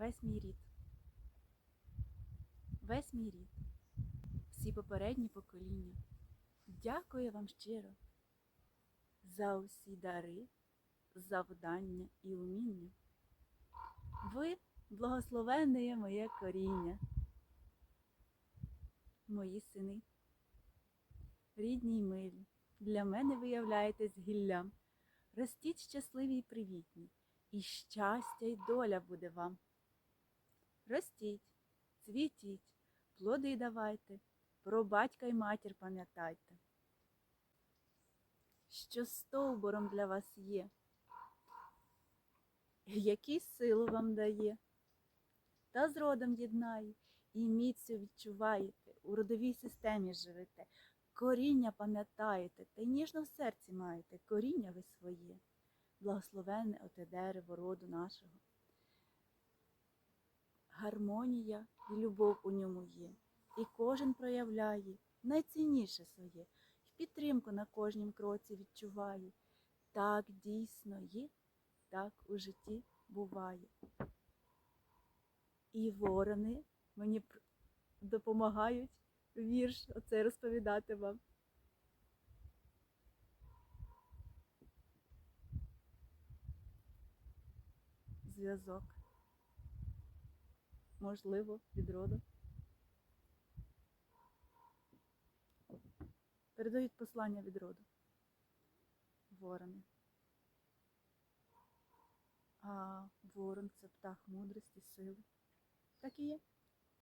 весь мій рід. Весь мій рід, всі попередні покоління. Дякую вам щиро за усі дари, завдання і уміння. Ви благословенне моє коріння, мої сини, рідні й милі, для мене ви являєтесь гіллям. Ростіть щасливі й привітні, і щастя й доля буде вам. Ростіть, цвітіть, плоди давайте, про батька й матір пам'ятайте, що стовбуром для вас є, який силу вам дає, та з родом єднає, і міцю відчуваєте, у родовій системі живете, коріння пам'ятаєте, та й ніжно в серці маєте, коріння ви своє, благословенне оте дерево роду нашого. Гармонія і любов у ньому є, і кожен проявляє найцінніше своє, і підтримку на кожнім кроці відчуває. Так дійсно є, так у житті буває. І ворони мені допомагають вірш оце розповідати вам. Зв'язок. Можливо, від роду. Передають послання від роду. Ворони. А ворон це птах мудрості, сили. Так і є.